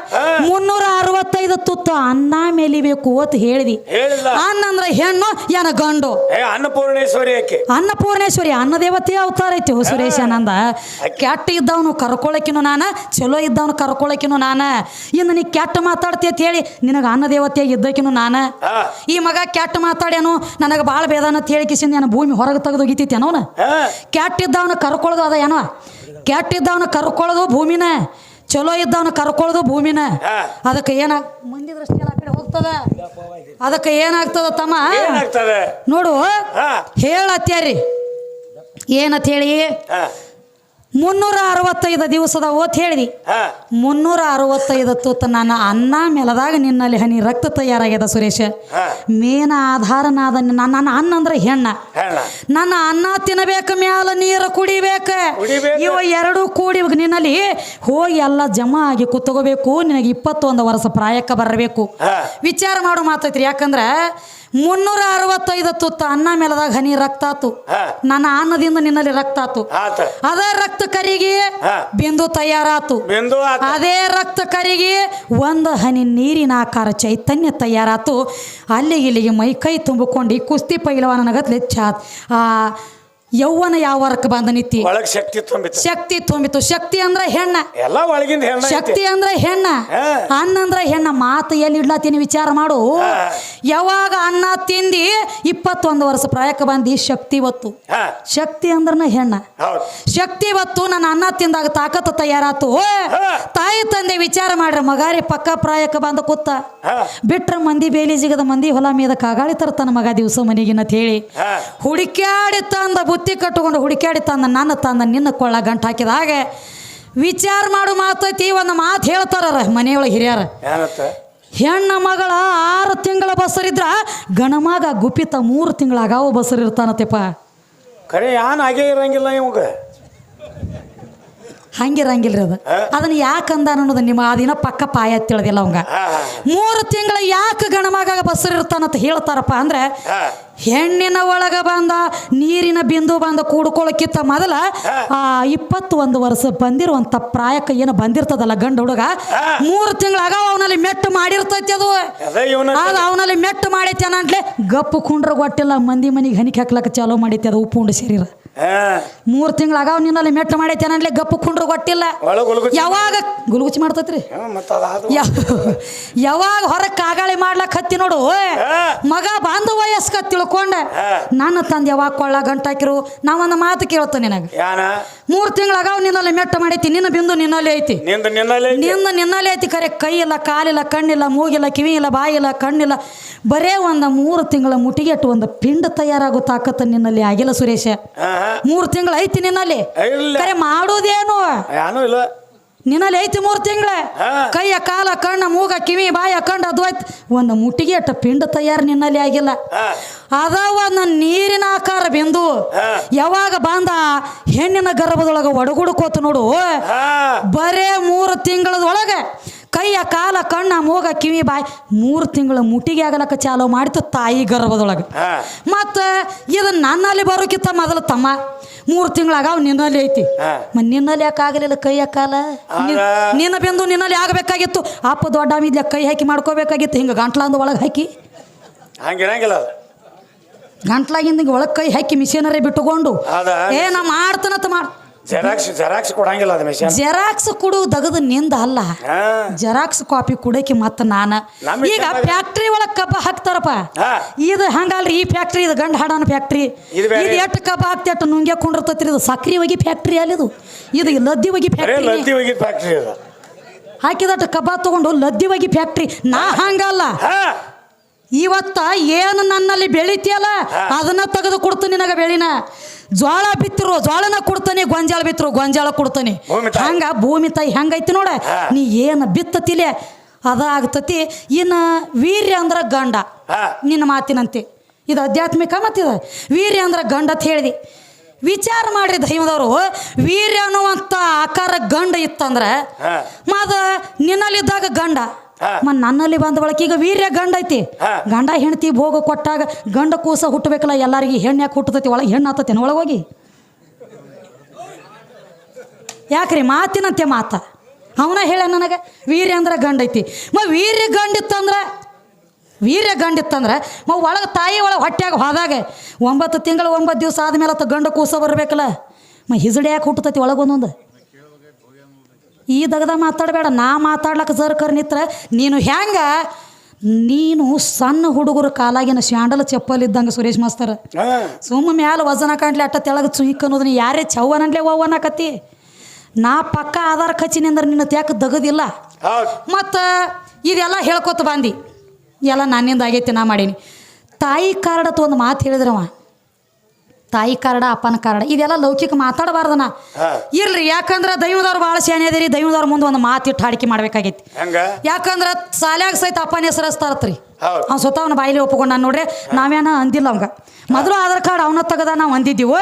ಮುನ್ನೂರ ಅರವತ್ತೈದು ತುತ್ತು ಅನ್ನ ಮೇಲಿಬೇಕು ಅಂತ ಹೇಳಿದಿ. ಅನ್ನಂದ್ರ ಅನ್ನ ಅಂದ್ರೆ ಹೆಣ್ಣು ಏನ ಗಂಡು. ಅನ್ನಪೂರ್ಣೇಶ್ವರಿ ಅನ್ನಪೂರ್ಣೇಶ್ವರಿ ಅನ್ನ ದೇವತೆ ಅವತಾರ ಐತಿ ಸುರೇಶ್ ಸುರೇಶ ನಂದ ಕೆಟ್ಟ ಇದ್ದವನು ಕರ್ಕೊಳಕಿನು ನಾನ ಚಲೋ ಇದ್ದವನು ಕರ್ಕೊಳಕಿನು ನಾನ. ಇನ್ನು ನೀ ಕೆಟ್ಟ ಮಾತಾಡ್ತಿ ಅಂತ ಹೇಳಿ ನಿನಗ ಅನ್ನ ದೇವತೆ ಇದ್ದಕಿನು ನಾನ ಈ ಮಗ ಕೆಟ್ಟ ಮಾತಾಡ್ಯಾನು ನನಗ ಬಾಳ ಬೇದಾನ ಅಂತ ಹೇಳಿ ನಾನು ಭೂಮಿ ಹೊರಗೆ ತೆಗೆದು ಒಗಿತೈತಿ ಅನೋನ ಕೆಟ್ಟ ಇದ್ದವನು ಕರ್ಕೊಳ್ಳೋದು ಅದ ಏನೋ. ಕೆಟ್ಟ ಇದ್ದವನು ಕರ್ಕೊಳ್ಳೋದು ಭೂಮಿನ? ಚಲೋ ಇದ್ದವನ ಕರ್ಕೊಳ್ಳೋದು ಭೂಮಿನ. ಅದಕ್ಕೆ ಏನಾಗ ಮಂದಿ ದೃಷ್ಟಿ ಎಲ್ಲ ಆ ಕಡೆ ಹೋಗ್ತದ? ಅದಕ್ಕೆ ಏನಾಗ್ತದ ತಮ್ಮ? ನೋಡು ಹೇಳತ್ಯಾರಿ. ಏನಂತ ಹೇಳಿ? ಮುನ್ನೂರ ಅರವತ್ತೈದು ದಿವಸದ ಓತ್ ಹೇಳಿದಿ. ಮುನ್ನೂರ ಅರವತ್ತೈದು ತೂತ ನನ್ನ ಅನ್ನ ಮೆಲದಾಗ ನಿನ್ನಲ್ಲಿ ಹನಿ ರಕ್ತ ತಯಾರಾಗ್ಯದ ಸುರೇಶ. ಮೇನ ಆಧಾರನಾದ ನನ್ನ ಅನ್ನ ಅಂದ್ರೆ ಹೆಣ್ಣ. ನನ್ನ ಅನ್ನ ತಿನ್ನಬೇಕು ಮ್ಯಾಲ ನೀರು ಕುಡಿಬೇಕ. ಕುಡಿಬೇಕು. ಇವ ಎರಡು ಕೂಡಿ ನಿನ್ನಲ್ಲಿ ಹೋಗಿ ಎಲ್ಲ ಜಮಾ ಆಗಿ ಕುತ್ಕೋಬೇಕು. ನಿನಗೆ ಇಪ್ಪತ್ತೊಂದು ವರ್ಷ ಪ್ರಾಯಕ್ಕೆ ಬರಬೇಕು. ವಿಚಾರ ಮಾಡು ಮಾತೈತ್ರಿ. ಯಾಕಂದ್ರ ಮುನ್ನೂರ ಅರವತ್ತೈದು ತುತ್ತ ಅನ್ನ ಮೇಲದಾಗ ಹನಿ ರಕ್ತ ಆತು. ನನ್ನ ಅನ್ನದಿಂದ ನಿನ್ನಲ್ಲಿ ರಕ್ತ ಆತು. ಅದೇ ರಕ್ತ ಕರಿಗೆ ಬಿಂದು ತಯಾರಾತು. ಅದೇ ರಕ್ತ ಕರಿಗೆ ಒಂದು ಹನಿ ನೀರಿನ ಆಕಾರ ಚೈತನ್ಯ ತಯಾರಾತು. ಅಲ್ಲಿಗೆ ಇಲ್ಲಿಗೆ ಮೈ ಕೈ ತುಂಬಿಕೊಂಡು ಕುಸ್ತಿ ಕುಸ್ತಿ ಪೈಲವಾನಗತ್ಲೆ ಚಾತ್. ಆ ಯೌವನ ಯಾವ ವರ್ಕ್ ಬಂದ ನಿತ್ತಿ ಒಳಗ್ ಶಕ್ತಿ ತುಂಬಿತ್ತು. ಶಕ್ತಿ ತುಂಬಿತು ಶಕ್ತಿ ಅಂದ್ರೆ ಹೆಣ್ಣ. ಎಲ್ಲ ಒಳಗಿಂದ ಹೆಣ್ಣ ಶಕ್ತಿ ಅಂದ್ರೆ ಹೆಣ್ಣ. ಅನ್ನ ಅಂದ್ರೆ ಹೆಣ್ಣ. ಮಾತು ಎಲ್ಲಿ ಇಡ್ಲಾತೀನಿ ವಿಚಾರ ಮಾಡು. ಯಾವಾಗ ಅನ್ನ ತಿಂದಿ ಇಪ್ಪತ್ತೊಂದು ವರ್ಷ ಪ್ರಾಯಕ್ಕೆ ಬಂದಿ ಶಕ್ತಿ ಒತ್ತು ಶಕ್ತಿ ಅಂದ್ರನ ಹೆಣ್ಣ. ಶಕ್ತಿ ಒತ್ತು ನನ್ನ ಅನ್ನ ತಿಂದಾಗ ತಾಕತ್ತು ತಯಾರಾತು. ತಾಯಿ ತಂದೆ ವಿಚಾರ ಮಾಡ್ರಿ. ಮಗಾರಿ ಪಕ್ಕ ಪ್ರಾಯಕ್ಕೆ ಬಂದ ಕೂತ. ಬಿಟ್ರ ಮಂದಿ ಬೇಲಿ ಜಿಗದ ಮಂದಿ ಹೊಲ ಮೀದ ಕಾಗಾಳಿ ತರ್ತಾನ ಮಗ ದಿವಸ ಮನೆಗಿನ ಹೇಳಿ. ಹುಡುಕ್ಯಾಡಿ ತಂದ ಬುತ್ತಿ ಕಟ್ಟುಕೊಂಡು ಹುಡುಕಾಡಿ ತಂದ ನನ್ನ ತಂದ ನಿನ್ನ ಕೊಳ್ಳ ಗಂಟು ಹಾಕಿದಾಗ ವಿಚಾರ ಮಾಡು ಮಾತೈತಿ ಒಂದು ಮಾತು ಹೇಳ್ತಾರ ಮನೆಯೊಳಗೆ ಹಿರಿಯರ. ಹೆಣ್ಣ ಮಗಳ ಆರು ತಿಂಗಳ ಬಸರಿದ್ರ ಗಣಮಗ ಗುಪಿತ ಮೂರು ತಿಂಗಳಾಗ ಬಸರಿರ್ತಾನತ್ತೆಪ್ಪ ಕರೆ ಯಾನ್ ಹಾಗೆ ಇರಂಗಿಲ್ಲ ಇವಾಗ? ಹಂಗಿರಂಗಿಲ್ರಿ ಅದು. ಅದನ್ನ ಯಾಕೆ ಯಾಕಂದ ಅನ್ನೋದು ನಿಮ್ಮ ಆ ದಿನ ಪಕ್ಕ ಪಾಯ ತಿಳಿದಿಲ್ಲ ಅವಂಗ. ಮೂರು ತಿಂಗಳ ಯಾಕೆ ಗಣಮಗ ಬಸರಿರ್ತಾನಂತ ಹೇಳ್ತಾರಪ್ಪ ಅಂದ್ರೆ ಹೆಣ್ಣಿನ ಒಳಗ ಬಂದ ನೀರಿನ ಬಿಂದು ಬಂದ ಕೂಡ್ಕೊಳ್ಳೋಕ್ಕಿಂತ ಮೊದಲ. ಆ ಇಪ್ಪತ್ತು ಒಂದು ವರ್ಷ ಬಂದಿರುವಂತ ಪ್ರಾಯಕ್ಕೆ ಏನು ಬಂದಿರ್ತದಲ್ಲ ಗಂಡ ಹುಡುಗ? ಮೂರು ತಿಂಗಳಾಗ ಅವನಲ್ಲಿ ಮೆಟ್ಟು ಮಾಡಿರ್ತೈತಿ ಅದು. ಅದೇ ಅವನಲ್ಲಿ ಮೆಟ್ಟು ಮಾಡೈತಿ ಅನ್ನಂಟ್ಲೆ ಗಪ್ಪು ಕುಂಡ್ರ ಗೊಟ್ಟಿಲ್ಲ ಮಂದಿ ಮನಿಗೆ ಹನಿಕೆ ಹಾಕ್ಲಕ್ಕ ಚಾಲೋ ಮಾಡೈತಿ ಅದು ಉಪ್ಪು ಉಂಡು ಶರೀರ. ಮೂರು ತಿಂಗಳಾಗ ಅವ್ ನಿನ್ನಲ್ಲಿ ಮೆಟ್ಟು ಮಾಡೈತೆ ನನ್ಲಿ ಗಪ್ಪು ಕುಂಡ್ರು ಗೊತ್ತಿಲ್ಲ. ಯಾವಾಗ ಗುಲ್ಗುಚಿ ಮಾಡ್ತೈತ್ರಿ? (laughs) ಯಾವಾಗ ಹೊರಗೆ ಕಾಗಾಳಿ ಮಾಡ್ಲಕ್ ಹತ್ತಿ ನೋಡು. ಮಗ ಬಾಂಧ ವಯಸ್ಕ ತಿಳ್ಕೊಂಡೆ. ನನ್ನ ತಂದೆ ಯಾವಾಗ ಕೊಳ್ಳ ಗಂಟಾಕಿರು ನಾವೊಂದು ಮಾತು ಕೇಳ್ತ ನಿನಗೆ. ಮೂರು ತಿಂಗಳಾಗ ಅವ್ ನಿನ್ನಲ್ಲಿ ಮೆಟ್ಟ ಮಾಡೈತಿ ನಿನ್ನ ಬಿಂದು ನಿನ್ನಲ್ಲಿ ಐತಿ. ನಿಂದ ನಿನ್ನಲ್ಲೇ ಐತಿ. ನಿನ್ನ ನಿನ್ನಲ್ಲಿ ಐತಿ ಕರೆ ಕೈ ಇಲ್ಲ ಕಾಲಿಲ್ಲ ಕಣ್ಣಿಲ್ಲ ಮೂಗಿಲ್ಲ ಕಿವಿ ಇಲ್ಲ ಬಾಯಿಲ್ಲ ಕಣ್ಣಿಲ್ಲ ಬರೇ ಒಂದು ಮೂರು ತಿಂಗಳ ಮುಟಿಗೆಟ್ಟು ಒಂದು ಪಿಂಡ ತಯಾರಾಗೋ ತಾಕತ್ತ ನಿನ್ನಲ್ಲಿ ಆಗಿಲ್ಲ ಸುರೇಶ. ಮೂರು ತಿಂಗಳು ಐತಿ ನಿನ್ನಲ್ಲಿ. ಮಾಡುದೇನು ಖರೆ ಮಾಡೋದೇನು? ಇಲ್ಲ. ನಿನ್ನಲ್ಲಿ ಐತಿ ಮೂರು ತಿಂಗಳ. ಕೈಯ ಕಾಲ ಕಣ್ಣ ಮೂಗ ಕಿವಿ ಬಾಯ ಕಂಡ ಅದು ಆಯ್ತು ಒಂದು ಮುಟ್ಟಿಗೆ ಅಟ್ಟ ಪಿಂಡ ತಯಾರು ನಿನ್ನಲ್ಲಿ ಆಗಿಲ್ಲ. ಅದಾವ ಅದ ಒಂದು ನೀರಿನ ಆಕಾರ ಬಿಂದು. ಯಾವಾಗ ಬಂದ? ಹೆಣ್ಣಿನ ಗರ್ಭದೊಳಗೆ ಒಡಗುಡ್ಕೋತ ನೋಡು. ಬರೇ ಮೂರು ತಿಂಗಳದೊಳಗೆ. ಕೈಯ ಕಾಲ ಕಣ್ಣ ಮೂಗ ಕಿವಿ ಬಾಯಿ ಮೂರು ತಿಂಗಳ ಮುಟ್ಟಿಗೆ ಆಗಲಕ್ಕ ಚಾಲೋ ಮಾಡಿತು ತಾಯಿ ಗರ್ಭದೊಳಗೆ. ಮತ್ತು ಇದು ನನ್ನಲ್ಲಿ ಬರೋಕ್ಕಿಂತ ಮೊದಲು ತಮ್ಮ. ಮೂರು ತಿಂಗಳಾಗ ಅವ್ ನಿನ್ನಲ್ಲಿ ಐತಿ. ಮತ್ತು ನಿನ್ನಲ್ಲಿ ಯಾಕೆ ಆಗಲಿಲ್ಲ ಕೈಯ ಕಾಲ? ನಿನ್ನ ಬೆಂದು ನಿನ್ನಲ್ಲಿ ಆಗಬೇಕಾಗಿತ್ತು. ಅಪ್ಪ ದೊಡ್ಡ ಮಿದ್ಯ ಕೈ ಹಾಕಿ ಮಾಡ್ಕೋಬೇಕಾಗಿತ್ತು. ಹಿಂಗೆ ಗಂಟ್ಲಾಂದು ಒಳಗೆ ಹಾಕಿ. ಹಂಗಿರಂಗಿಲ್ಲ ಗಂಟ್ಲಾಗಿಂದ ಹಿಂಗೆ ಒಳಗೆ ಕೈ ಹಾಕಿ ಮಿಷಿನರಿ ಬಿಟ್ಟುಕೊಂಡು. ಏ ನಾ ಮಾಡ್ತಾನಂತ ಮಾಡ್ ಜೆರಾಕ್ಸ್ ಜೆರಾಕ್ಸ್ ಕೊಡಂಗಿಲ್ಲ ಅದು ಮಿಷನ್. ಜೆರಾಕ್ಸ್ ಕೊಡು ದಗದ ನಿಂದ ಅಲ್ಲ. ಹಾ. ಜೆರಾಕ್ಸ್ ಕಾಪಿ ಕುಡಕ್ಕೆ ಮತ್ತ ನಾನು. ಈಗ ಫ್ಯಾಕ್ಟ್ರಿ ಒಳಗೆ ಕಬ್ಬ ಹಾಕ್ತಾರಪ್ಪ. ಹಾ. ಇದು ಹಂಗಲ್ರಿ ಈ ಫ್ಯಾಕ್ಟ್ರಿ ಇದು ಗಂಡ ಹಾಡಾನ ಫ್ಯಾಕ್ಟ್ರಿ ಇದು ಬೇರೆ. ಇದು ಎಷ್ಟು ಕಬ್ಬ ಹಾಕ್ತಿ ಅಟ್ಟು ನುಂಗ್ಯ ಕುಂಡಿರ್ತೈತ್ರಿ. ಇದು ಸಕ್ರಿ ಹೋಗಿ ಫ್ಯಾಕ್ಟ್ರಿ ಅಲ್ಲಿ ಇದು. ಇದು ಲದ್ದಿ ಹೋಗಿ ಬರೇ ಫ್ಯಾಕ್ಟ್ರಿ ಲದ್ದಿ ಹೋಗಿದ್ ಫ್ಯಾಕ್ಟ್ರಿ ಅದು. ಹಾಕಿದಟ್ಟು ಕಬ್ಬ ತಗೊಂಡು ಲದ್ದಿ ಹೋಗಿ ಫ್ಯಾಕ್ಟ್ರಿ ನಾ ಹಂಗಲ್ಲ. ಹಾ. ಇವತ್ತ ಏನು ನನ್ನಲ್ಲಿ ಬೆಳಿತೀಯಲ್ಲ. ಅದನ್ನ ತೆಗೆದು ಕೊಡ್ತೀನಿ ನಿನಗೆ ಬೆಳಿನ. ಜ್ವಾಳ ಬಿತ್ತರು ಜ್ವಾಳನ ಕೊಡ್ತಾನೆ ಗೊಂಜಾಳ ಬಿತ್ತರು ಗೊಂಜಾಳ ಕೊಡ್ತಾನೆ. ಹಂಗ ಭೂಮಿ ತಾಯಿ ಹೆಂಗೈತಿ ನೋಡ? ನೀ ಏನು ಬಿತ್ತತಿಲೆ? ಅದ ಆಗ್ತತಿ ಇನ್ನು ವೀರ್ಯ ಅಂದ್ರ ಗಂಡ. ನಿನ್ನ ಮಾತಿನಂತೆ. ಇದು ಆಧ್ಯಾತ್ಮಿಕ ಮತ್ತಿದ ವೀರ್ಯ ಅಂದ್ರ ಗಂಡ ಅಂತ ಹೇಳಿದೆ. ವಿಚಾರ ಮಾಡ್ರಿ ದೈವದವರು ವೀರ್ಯ ಅನ್ನುವಂಥ ಆಕಾರ ಗಂಡ ಇತ್ತಂದ್ರೆ ಮದ ನಿನ್ನಲ್ಲಿದ್ದಾಗ ಗಂಡ. ನನ್ನಲ್ಲಿ ಬಂದ ಬಳಕ ಈಗ ವೀರ್ಯ ಗಂಡ ಐತಿ. ಗಂಡ ಹೆಂಡತಿ ಭೋಗ ಕೊಟ್ಟಾಗ ಗಂಡ ಕೂಸ ಹುಟ್ಟಬೇಕಲ್ಲ ಎಲ್ಲರಿಗೆ ಹೆಣ್ಣು ಯಾಕೆ ಹುಟ್ಟತೈತಿ? ಒಳಗೆ ಹೆಣ್ಣು ಆತತೇನು ಒಳಗೆ ಹೋಗಿ ಯಾಕ್ರಿ ಮಾತಿನಂತೆ ಮಾತ? ಅವನ ಹೇಳ ನನಗೆ ವೀರ್ಯ ಅಂದ್ರೆ ಗಂಡ ಐತಿ. ಮ ವೀರ್ಯ ಗಂಡ ಇತ್ತಂದ್ರೆ ವೀರ್ಯ ಗಂಡ ಇತ್ತಂದ್ರೆ ಮ ಒಳಗೆ ತಾಯಿ ಒಳಗೆ ಹೊಟ್ಟೆಯಾಗ ಹೋದಾಗ ಒಂಬತ್ತು ತಿಂಗಳು ಒಂಬತ್ತು ದಿವಸ ಆದ್ಮೇಲೆ ಆತ ಗಂಡ ಕೂಸ ಬರಬೇಕಲ್ಲ. ಮ ಹಿಜಡಿ ಯಾಕೆ ಹುಟ್ಟತೈತಿ ಒಳಗೊಂದೊಂದು? ಈ ದಗದ ಮಾತಾಡಬೇಡ ನಾ ಮಾತಾಡ್ಲಕ್ಕ ಜರ್ಕರ್ ನಿತ್ರ. ನೀನು ಹೆಂಗ ನೀನು ಸಣ್ಣ ಹುಡುಗರ ಕಾಲಾಗಿನ ಸ್ಯಾಂಡಲ್ ಚಪ್ಪಲ್ ಇದ್ದಂಗೆ ಸುರೇಶ್ ಮಾಸ್ತರ್. ಸುಮ್ಮ ಮ್ಯಾಲ ವಜನ ಕಾಣ್ಲಿ ಅಟ್ಟ ತೆಳಗ ಚುಯಿಕ್ ಅನ್ನೋದನ್ನ ಯಾರೇ ಚವ್ವನಂಡ್ಲೆ ಅವ್ವನಕತಿ ನಾ ಪಕ್ಕ ಆಧಾರ ಖಚಿನಿ ಅಂದ್ರೆ ನಿನ್ನ ತ್ಯಾಕ ದಗದಿಲ್ಲ. ಮತ್ತು ಇದೆಲ್ಲ ಹೇಳ್ಕೊತ ಬಂದು. ಎಲ್ಲ ನನ್ನಿಂದ ಆಗೈತಿ ನಾ ಮಾಡೀನಿ. ತಾಯಿ ಕಾರ್ಡತ್ ಒಂದು ಮಾತು ಹೇಳಿದ್ರವ ತಾಯಿ ಕಾರಣ ಅಪ್ಪನ ಕಾರಣ ಇದೆಲ್ಲ ಲೌಕಿಕ ಮಾತಾಡಬಾರ್ದನ. ಇಲ್ರಿ ಯಾಕಂದ್ರೆ ದೈವದವ್ರು ಭಾಳ ಶಾನೆ ಅದೇರಿ ದೈವದವ್ರ ಮುಂದೆ ಒಂದು ಮಾತಿಟ್ಟು ಹಾಡಿಕೆ ಮಾಡ್ಬೇಕಾಗೈತಿ. ಯಾಕಂದ್ರ ಸಾಲ್ಯಾಗ ಸಹಿತ ಅಪ್ಪನ ಹೆಸರು ಹಚ್ತಾರತ್ರಿ ಹೌದು. ಅವ್ನು ಸ್ವತಃ ಅವನ ಬಾಯಿಲಿ ಒಪ್ಕೊಂಡ ನೋಡ್ರಿ ನಾವೇನ ಅಂದಿಲ್ಲ ಅವಂಗ. ಮೊದಲು ಆಧಾರ್ ಕಾರ್ಡ್ ಅವನ ತೆಗದ ನಾವು ಅಂದಿದ್ದೀವಿ.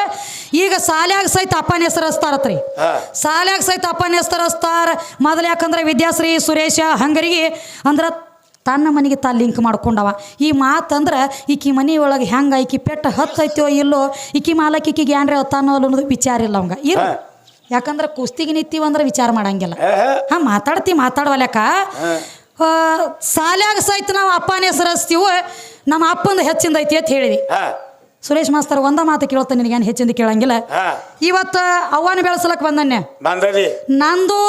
ಈಗ ಸಾಲ್ಯಾಗ ಸಹಿತ ಅಪ್ಪನ ಹೆಸರು ಹಚ್ತಾರತ್ರಿ ಹಾ. ಸಾಲ್ಯಾಗ ಸಹಿತ ಅಪ್ಪನ ಹೆಸರು ಹಚ್ತಾರ ಮೊದಲು ಯಾಕಂದ್ರೆ ವಿದ್ಯಾಶ್ರೀ ಸುರೇಶ ಹಂಗರಿಗೆ ಅಂದ್ರೆ ತನ್ನ ಮನೆಗೆ ತಾ ಲಿಂಕ್ ಮಾಡ್ಕೊಂಡವ. ಈ ಮಾತಂದ್ರೆ ಈಕಿ ಮನೆ ಒಳಗೆ ಹೆಂಗೆ ಈಕಿ ಪೆಟ್ಟ ಹತ್ತೈತೋ ಇಲ್ಲೋ ಈಕಿ ಮಾಲಕ್ ಈಕಿಗೆ ಏನ್ರ ಹತ್ತಾನೋ ಅನ್ನೋದು ವಿಚಾರ ಇಲ್ಲ ಅವಂಗ. ಇಲ್ಲ ಯಾಕಂದ್ರೆ ಕುಸ್ತಿಗೆ ನಿಂತೀವಿ ಅಂದ್ರೆ ವಿಚಾರ ಮಾಡಂಗಿಲ್ಲ. ಹಾ ಮಾತಾಡ್ತಿ ಮಾತಾಡವಲ್ಯಾಕ ಸಾಲ್ಯಾಗ ಸಹಿತ ನಾವು ಅಪ್ಪನ ಹೆಸರು ಹಚ್ತೀವಿ ನಮ್ಮ ಅಪ್ಪಂದ ಹೆಚ್ಚಿಂದ ಐತಿ ಅಂತ ಹೇಳಿದಿ. ಸುರೇಶ್ ಮಾಸ್ತರ್ ಒಂದ ಮಾತು ಕೇಳ್ತಾನೆ ನಿನಗೇನು ಹೆಚ್ಚಿಂದ ಕೇಳಂಗಿಲ್ಲ. ಇವತ್ತು ಅವನ ಬೆಳೆಸಲಕ್ಕೆ ಬಂದನ್ಯ ನಂದು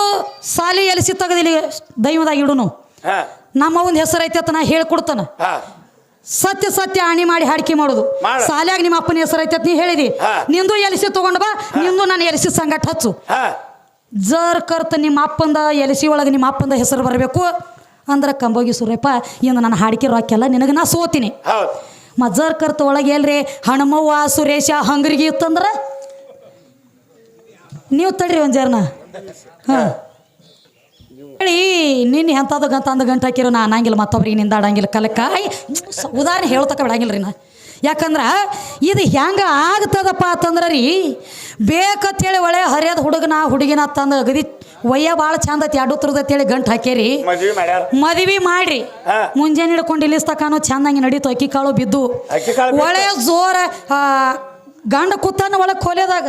ಸಾಲಿ ಎಲಿಸಿ ತೆಗೆದಿಲ್ಲ ದೈವದಾಗ ಇಡುನು. ನಮ್ಮ ಒಂದು ಹೆಸರು ಐತೆ ಅಂತ ನಾ ಹೇಳ್ಕೊಡ್ತಾನ. ಸತ್ಯ ಸತ್ಯ ಆಣಿ ಮಾಡಿ ಹಾಡಿಕೆ ಮಾಡೋದು. ಮಾಡು. ಸಾಲ್ಯಾಗ ನಿಮ್ಮ ಅಪ್ಪನ ಹೆಸರು ಐತೆ ಅಂತ ನೀ ಹೇಳಿದಿ. ಹಾ. ನಿಂದು ಎಲಿಸಿ ತಗೊಂಡು ಬಾ ನಿಂದು ನಾನು ಎಲಿಸಿ ಸಂಗಟ ಹಚ್ಚು. ಜರ್ ಕರ್ತ ನಿಮ್ಮ ಅಪ್ಪಂದ ಎಲಿಸಿ ಒಳಗೆ ನಿಮ್ಮ ಅಪ್ಪಂದ ಹೆಸರು ಬರಬೇಕು. ಅಂದ್ರೆ ಕಂಬೋಗಿ ಸುರೇಪ ಇಂದು ನಾನು ಹಾಡಿಕೆ ರೊಕ್ಕೆಲ್ಲ ನಿನಗೆ ನಾ ಸೋತೀನಿ. ಹೌದು. ಮಜರ್ ಕರ್ತ ಒಳಗೆ ಎಲ್ರಿ ಹಣಮವ್ವ ಸುರೇಶ ಹಂಗ್ರಿಗೆ ಇತ್ತಂದ್ರ? ನೀವು ತಡ್ರಿ ಒಂದ್ ಜರ್ನ. ಹಾಂ. ಹೇಳಿ ನಿನ್ನೆ ಎಂಥದ್ದು ಗಂತ ಅಂದ ಗಂಟೆ ಹಾಕಿರೋ ನಾ ಅನ್ನಂಗಿಲ್ಲ ಮತ್ತೊಬ್ರಿಗೆ ನಿಂದಾಡಂಗಿಲ್ಲ ಕಲಕ್ಕ ಉದಾಹರಣೆ ಹೇಳ್ತಕ್ಕ ಬಿಡಂಗಿಲ್ಲ ರೀ ನಾ. ಯಾಕಂದ್ರೆ ಇದು ಹೆಂಗೆ ಆಗ್ತದಪ್ಪ ಅಂತಂದ್ರೆ ರೀ ಬೇಕಂತೇಳಿ ಒಳ್ಳೆ ಹರಿಯದ ಹುಡುಗನ ಹುಡುಗಿನ ತಂದು ಅಗದಿ ಒಯ್ಯ ಭಾಳ ಚಂದ ಐತಿ ಎರಡು ಹೇಳಿ ಗಂಟು ಹಾಕೇರಿ ಮದ್ವಿ ಮಾಡ್ರಿ. ಮುಂಜಾನೆ ಹಿಡ್ಕೊಂಡು ಇಲ್ಲಿಸ್ತಕಾನು ಚಂದಂಗೆ ನಡೀತು ಅಕ್ಕಿ ಕಾಳು ಬಿದ್ದು. ಒಳೆ ಜೋರ ಗಂಡ ಕೂತಾನ ಒಳಗೆ ಕೋಲೆದಾಗ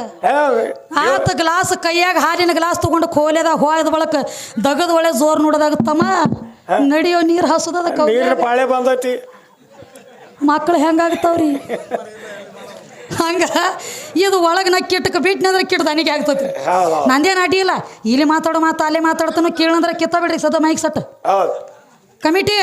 ಆತ ಗ್ಲಾಸ್ ಕೈಯಾಗ ಹಾಲಿನ ಗ್ಲಾಸ್ ತಗೊಂಡು ಕೋಲೆದಾಗ ಹೋದ ಬಳಕ ದಗದ ಒಳಗೆ ಜೋರ್ ನೋಡದಾಗ ತಮ್ಮ ನಡಿಯೋ ನೀರು ಹಸದದ ನೀರಿನ ಪಾಳೆ ಬಂದೈತಿ. ಮಕ್ಕಳು ಹೆಂಗಾಗ್ತಾವ್ರಿ ಹಂಗ ಇದು ಒಳಗೆ ನಾ ಕಿಟ್ಟಕ್ಕೆ ಬಿಟ್ಟನಂದ್ರೆ ಕಿಟ್ ದನಿಗೆ ಆಗ್ತೈತಿ ನಂದೇನು ಅಡ್ಡಿ ಇಲ್ಲ. ಮಾತಾಡೋ ಮಾತು ಅಲ್ಲೇ ಮಾತಾಡ್ತಾನೋ ಕೇಳಂದ್ರೆ ಕಿತ್ತ ಬಿಡ್ರಿ ಸದ ಮೈಕ್ ಸಟ್. ಕಮಿಟಿ.